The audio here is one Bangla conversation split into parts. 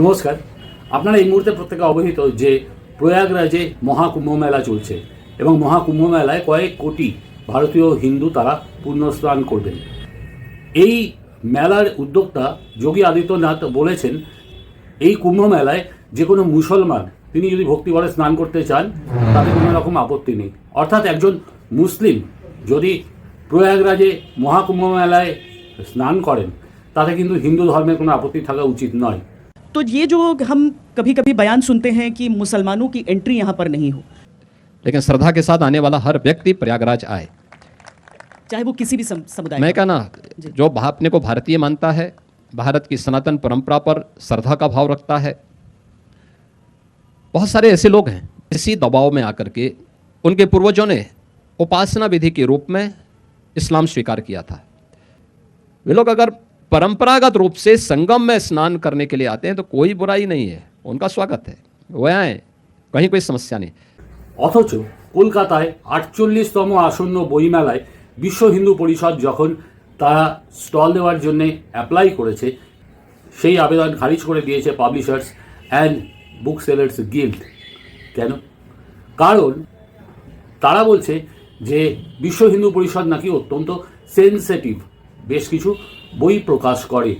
নমস্কার। আপনারা এই মুহূর্তে প্রত্যেকে অবহিত যে প্রয়াগরাজে মহাকুম্ভ মেলা চলছে এবং মহাকুম্ভ মেলায় কয়েক কোটি ভারতীয় হিন্দু তারা পুণ্যস্নান করবেন। এই মেলার উদ্যোক্তা যোগী আদিত্যনাথ বলেছেন, এই কুম্ভ মেলায় যে কোনো মুসলমান, তিনি যদি ভক্তিভরে স্নান করতে চান, তাতে কোনো রকম আপত্তি নেই। অর্থাৎ একজন মুসলিম যদি প্রয়াগরাজে মহাকুম্ভ মেলায় স্নান করেন তাতে কিন্তু হিন্দু ধর্মের কোনো আপত্তি থাকা উচিত নয় तो ये जो हम कभी कभी बयान सुनते हैं कि मुसलमानों की एंट्री यहाँ पर नहीं हो लेकिन श्रद्धा के साथ आने वाला हर व्यक्ति प्रयागराज आए चाहे वो किसी भी सम- समुदाय मैं का कहना जो भा- अपने को भारतीय मानता है भारत की सनातन परंपरा पर श्रद्धा का भाव रखता है बहुत सारे ऐसे लोग हैं इसी दबाव में आकर के उनके पूर्वजों ने उपासना विधि के रूप में इस्लाम स्वीकार किया था वे लोग अगर परंपरागत रूप से संगम में स्नान करने के लिए आते हैं तो कोई बुराई नहीं है उनका स्वागत है वह आए कहीं कोई समस्या नहीं অথচ কলকাতায় আটচল্লিশতম আসন্ন বইমেলায় বিশ্ব হিন্দু পরিষদ যখন তারা স্টল দেওয়ার জন্য অ্যাপ্লাই করেছে সেই আবেদন খারিজ করে দিয়েছে publishers and booksellers guild কেন কারণ তারা বলছে যে বিশ্ব হিন্দু পরিষদ নাকি অত্যন্ত সেনসিটিভ বেশ কিছু বই প্রকাশ করে।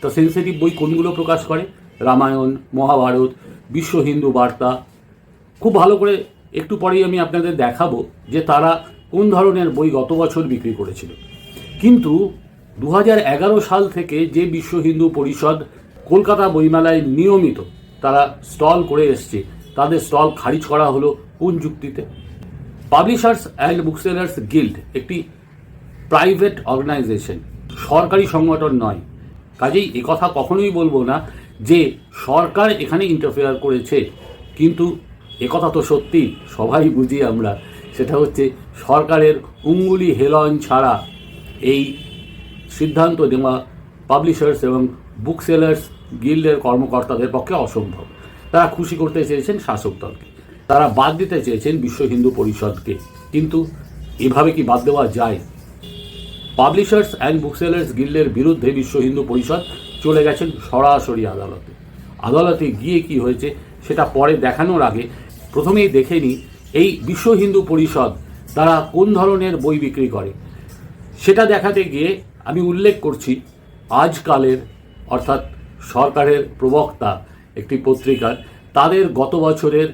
তা সেনসিটিভ বই কোনগুলো প্রকাশ করে? রামায়ণ, মহাভারত, বিশ্ব হিন্দু বার্তা। খুব ভালো করে একটু পরেই আমি আপনাদের দেখাবো যে তারা কোন ধরনের বই গত বছর বিক্রি করেছিল। কিন্তু দু হাজার এগারো সাল থেকে যে বিশ্ব হিন্দু পরিষদ কলকাতা বইমেলায় নিয়মিত তারা স্টল করে এসছে, তাদের স্টল খারিজ করা হলো কোন যুক্তিতে? পাবলিশার্স অ্যান্ড বুকসেলার্স গিল্ড একটি প্রাইভেট অর্গানাইজেশন, সরকারি সংগঠন নয়। কাজেই একথা কখনোই বলব না যে সরকার এখানে ইন্টারফেয়ার করেছে, কিন্তু একথা তো সত্যি, সবাই বুঝি আমরা। সেটা হচ্ছে সরকারের উঙ্গুলি হেলন ছাড়া এই সিদ্ধান্ত নেওয়া পাবলিশার্স এবং বুক সেলার্স গিল্ডের কর্মকর্তাদের পক্ষে অসম্ভব। তারা খুশি করতে চেয়েছেন শাসক দলকে। তারা বাদ দিতে চেয়েছেন বিশ্ব হিন্দু পরিষদকে। কিন্তু এভাবে কি বাদ দেওয়া যায়? পাবলিশার্স অ্যান্ড বুকসেলার্স গিল্ডের বিরুদ্ধে বিশ্ব হিন্দু পরিষদ চলে গেছেন সরাসরি আদালতে। আদালতে গিয়ে কি হয়েছে সেটা পরে দেখানোর আগে প্রথমেই দেখে নিই, এই বিশ্ব হিন্দু পরিষদ তারা কোন ধরনের বই বিক্রি করে? সেটা দেখাতে গিয়ে আমি উল্লেখ করছি, আজকালের অর্থাৎ সরকারের প্রবক্তা একটি পত্রিকার, তাদের গত বছরের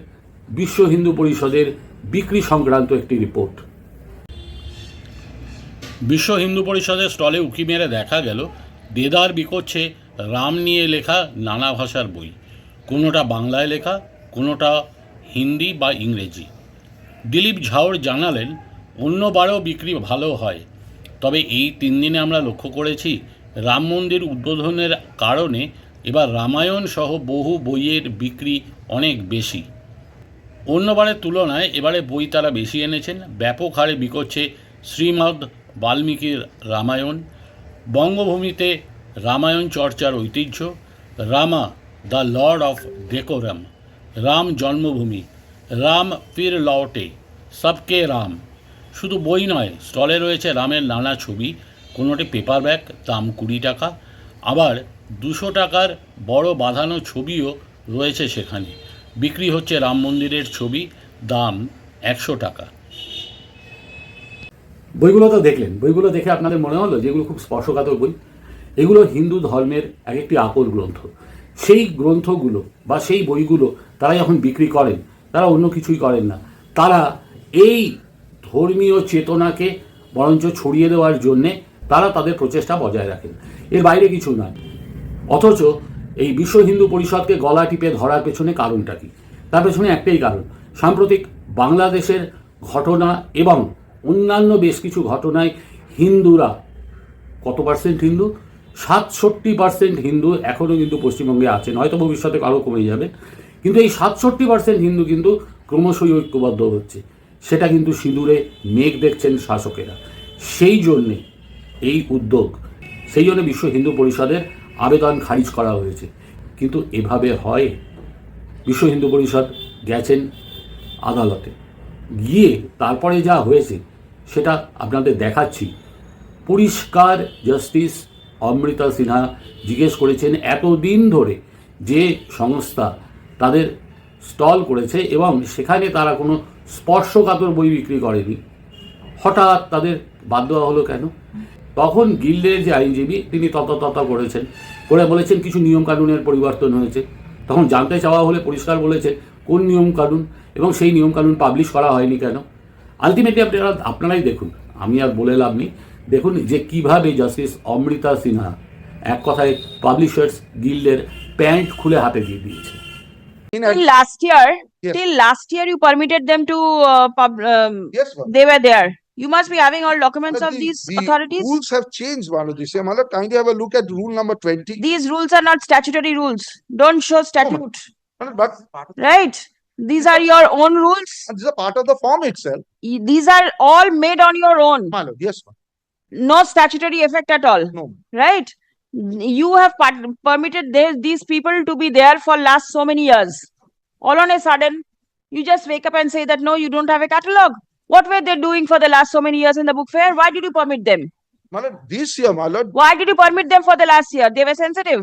বিশ্ব হিন্দু পরিষদের বিক্রি সংক্রান্ত একটি রিপোর্ট। বিশ্ব হিন্দু পরিষদের স্টলে উকি মেরে দেখা গেল, দেদার বিকোচ্ছে রাম নিয়ে লেখা নানা ভাষার বই। কোনোটা বাংলায় লেখা, কোনোটা হিন্দি বা ইংরেজি। দিলীপ ঝাওর জানালেন, অন্যবারও বিক্রি ভালো হয়। তবে এই তিন দিনে আমরা লক্ষ্য করেছি, রাম মন্দির উদ্বোধনের কারণে এবার রামায়ণ সহ বহু বইয়ের বিক্রি অনেক বেশি। অন্যবারের তুলনায় এবারে বই তারা বেশি এনেছেন, ব্যাপক হারে বিকোচ্ছে শ্রীমদ্ বাল্মীকির রামায়ণ, বঙ্গভূমিতে রামায়ণ চর্চার ঐতিহ্য, Rama, the lord of decorum, Ram Janmabhoomi, Ram ফির লওটে, সবকে রাম। শুধু বই নয়, স্টলে রয়েছে রামের নানা ছবি, কোনোটি পেপার ব্যাগ দাম কুড়ি টাকা। আবার দুশো টাকার বড় বাঁধানো ছবিও রয়েছে সেখানে। বিক্রি হচ্ছে রাম মন্দিরের ছবি, দাম একশো টাকা। বইগুলো তো দেখলেন। বইগুলো দেখে আপনাদের মনে হলো যেগুলো খুব স্পর্শকাতর বই। এগুলো হিন্দু ধর্মের এক একটি আকর গ্রন্থ। সেই গ্রন্থগুলো বা সেই বইগুলো তারা যখন বিক্রি করেন। তারা অন্য কিছুই করেন না। তারা এই ধর্মীয় চেতনাকে বরঞ্চ ছড়িয়ে দেওয়ার জন্যে তারা তাদের প্রচেষ্টা বজায় রাখেন। এর বাইরে কিছু নয়। অথচ এই বিশ্ব হিন্দু পরিষদকে গলা টিপে ধরার পেছনে কারণটা কি? তার পেছনে একটাই কারণ। সাম্প্রতিক বাংলাদেশের ঘটনা এবং অন্যান্য বেশ কিছু ঘটনায় হিন্দুরা, কত পার্সেন্ট হিন্দু? সাতষট্টি পার্সেন্ট হিন্দু এখনও কিন্তু পশ্চিমবঙ্গে আছেন। হয়তো ভবিষ্যতে আরও কমে যাবে। কিন্তু এই সাতষট্টি পার্সেন্ট হিন্দু কিন্তু ক্রমশই ঐক্যবদ্ধ হচ্ছে। সেটা কিন্তু সিঁদুরে মেঘ দেখছেন শাসকেরা। সেই জন্যে এই উদ্যোগ, সেই জন্য বিশ্ব হিন্দু পরিষদের আবেদন খারিজ করা হয়েছে। কিন্তু এভাবে হয়? বিশ্ব হিন্দু পরিষদ গেছেন আদালতে। গিয়ে তারপরে যা হয়েছে সেটা আপনাদের দেখাচ্ছি। পরিষ্কার জাস্টিস অমৃতা সিনহা জিজ্ঞেস করেছেন, এতদিন ধরে যে সংস্থা তাদের স্টল করেছে এবং সেখানে তারা কোনো স্পর্শকাতর বই বিক্রি করেনি, হঠাৎ তাদের বাদ দেওয়া হলো কেন? তখন গিল্ডের যে আইনজীবী তিনি তত তত করেছেন, করে বলেছেন কিছু নিয়মকানুনের পরিবর্তন হয়েছে। তখন জানতে চাওয়া হলে পরিষ্কার বলেছে কোন নিয়মকানুন এবং সেই নিয়মকানুন পাবলিশ করা হয়নি কেন? আলটিমেটলি আপনারা আপনারাই দেখুন আমি আর বলে লাভ নেই দেখুন যে কীভাবে জাস্টিস অমৃতা সিনহা এক কথায় পাবলিশার্স গিল্ডের প্যান্ট খুলে হাতে দিয়ে দিয়েছে Till last year, Yes. till last year, you permitted them to, uh, pub, um, yes, ma'am. they were there. You must be having all documents But of the- these the authorities. Rules have changed, Malati. Say, kindly have a look at rule number twenty. These rules are not statutory rules. Don't show statute, Malad, But right? These are your own rules. and this is a part of the form itself. These are all made on your own. Malad, yes, ma'am. No statutory effect at all, no. right? You have permitted they- these people to be there for last so many years. All on a sudden, you just wake up and say that, no, you don't have a catalog. What were they doing for the last so many years in the book fair? Why did you permit them? Malad, this year, Malad, Why did you permit them for the last year? They were sensitive,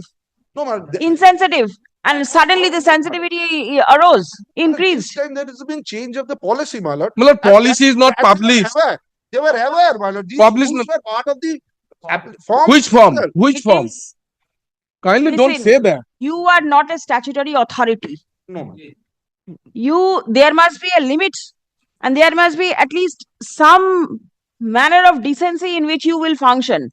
no, the- insensitive, and suddenly the sensitivity arose, increased. This time there has been change of the policy, Malad. Malad, And- policy is not and they were published. aware. They were aware, Malad. These Published rules were part of the form. Which form? itself. Which It form? is- Kindly don't Listen. say that. You are not a statutory authority. No, you there must be a limit and there must be at least some manner of decency in which you will function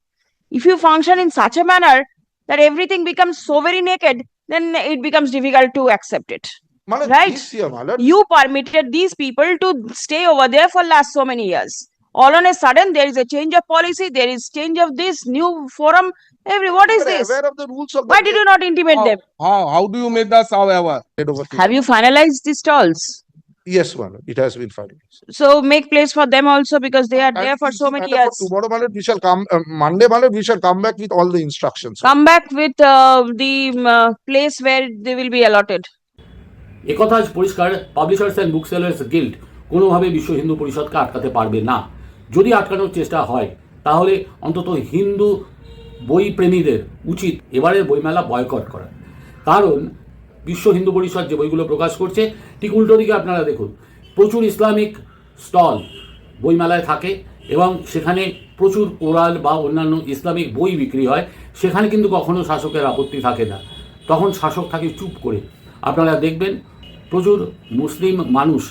if you function in such a manner that everything becomes so very naked then it becomes difficult to accept it. Malad, Right. year, you permitted these people to stay over there for last so many years. All on a sudden there is a change of policy there is change of this new forum. Every what is this? Aware of the rules of. the why did you not intimate How, them? how, how do you make us however? Over have you finalized the stalls Yes, Malad. It has been filed. so make place for them also because they are there for so many matter for years Tomorrow, Malad, we shall come, uh, Monday, Malad, we shall come back with all the instructions. come back with uh, the um, uh, place where they will be allotted. একথা আজ পরিষ্কার publishers and book sellers guild কোনোভাবে বিশ্ব হিন্দু পরিষদকে আটকাতে পারবে না যদি আটকানোর চেষ্টা হয় তাহলে অন্তত হিন্দু বই প্রেমীদের উচিত এবারের বইমেলা বয়কট করা কারণ বিশ্ব হিন্দু পরিষদ যে বইগুলো প্রকাশ করছে, ঠিক উল্টো দিকে আপনারা দেখুন, প্রচুর ইসলামিক স্টল বইমেলায় থাকে এবং সেখানে প্রচুর কোরআন বা অন্যান্য ইসলামিক বই বিক্রি হয়, সেখানে কিন্তু কখনো শাসকের আপত্তি থাকে না। তখন শাসক থাকে চুপ করে। আপনারা দেখবেন প্রচুর মুসলিম মানুষ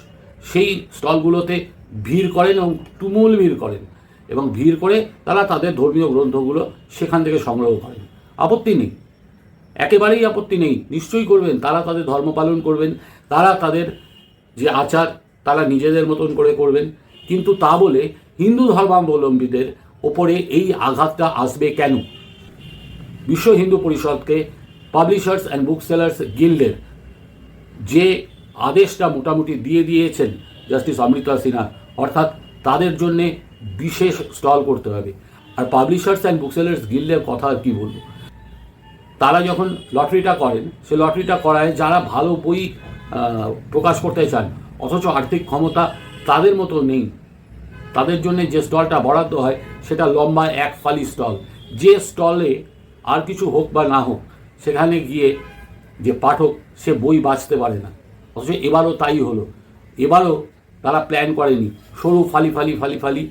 সেই স্টলগুলোতে ভিড় করেন এবং তুমুল ভিড় করেন এবং ভিড় করে তারা তাদের ধর্মীয় গ্রন্থগুলো সেখান থেকে সংগ্রহ করেন। আপত্তি নেই। একেবারেই আপত্তি নেই। নিশ্চয়ই করবেন। তারা তাদের ধর্ম পালন করবেন। তারা তাদের যে আচার, তারা নিজেদের মতন করে করবেন। কিন্তু তা বলে হিন্দু ধর্মাবলম্বীদের ওপরে এই আঘাতটা আসবে কেন? বিশ্ব হিন্দু পরিষদকে পাবলিশার্স অ্যান্ড বুক সেলার্স গিল্ডের যে আদেশটা মোটামুটি দিয়ে দিয়েছেন জাস্টিস অমৃতা সিনহা, অর্থাৎ তাদের জন্যে বিশেষ স্টল করতে হবে। আর পাবলিশার্স অ্যান্ড বুক সেলার্স গিল্ডের কথা আর কি বলব? তারা যখন লটারিটা করেন সে লটারিটা করায় যারা ভালো বই প্রকাশ করতে চান, অথচ আর্থিক ক্ষমতা তাদের মতো নেই। তাদের জন্য যে স্টলটা বরাদ্দ হয়, সেটা লম্বা এক ফালি স্টল। যে স্টলে আর কিছু হোক বা না হোক, সেখানে গিয়ে যে পাঠক, সে বই বাঁচতে পারে না। অথচ এবারও তাই হলো। এবারও তারা প্ল্যান করেনি। সরু ফালি ফালি ফালি ফালি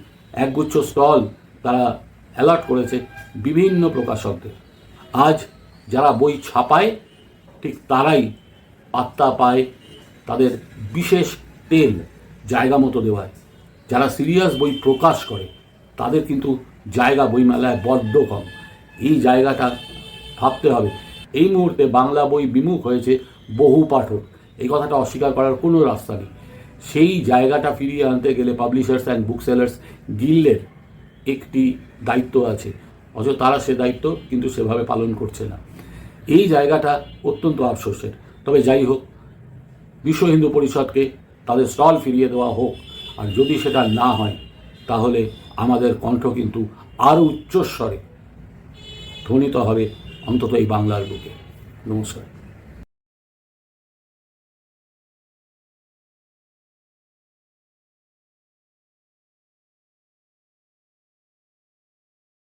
একগুচ্ছ স্টল তারা অ্যালার্ট করেছে বিভিন্ন প্রকাশকদের। আজ যারা বই ছাপায়, ঠিক তারাই পাত্তা পায় তাদের বিশেষ তেল জায়গা মতো দেওয়ায়। যারা সিরিয়াস বই প্রকাশ করে, তাদের কিন্তু জায়গা বইমেলায় বড্ড কম। এই জায়গাটা ভাবতে হবে। এই মুহূর্তে বাংলা বই বিমুখ হয়েছে বহু পাঠক। এই কথাটা অস্বীকার করার কোনো রাস্তা নেই। সেই জায়গাটা ফিরিয়ে আনতে গেলে পাবলিশার্স অ্যান্ড বুকসেলার্স গিল্ডের একটি দায়িত্ব আছে। অথচ তারা সে দায়িত্ব কিন্তু সেভাবে পালন করছে না। এই জায়গাটা অত্যন্ত আফসোসের। তবে যাই হোক, বিশ্ব হিন্দু পরিষদকে তাদের স্টল ফিরিয়ে দেওয়া হোক, আর যদি সেটা না হয়, তাহলে আমাদের কণ্ঠ কিন্তু আরও উচ্চস্বরে ধ্বনিত হবে অন্তত এই বাংলার বুকে। নমস্কার।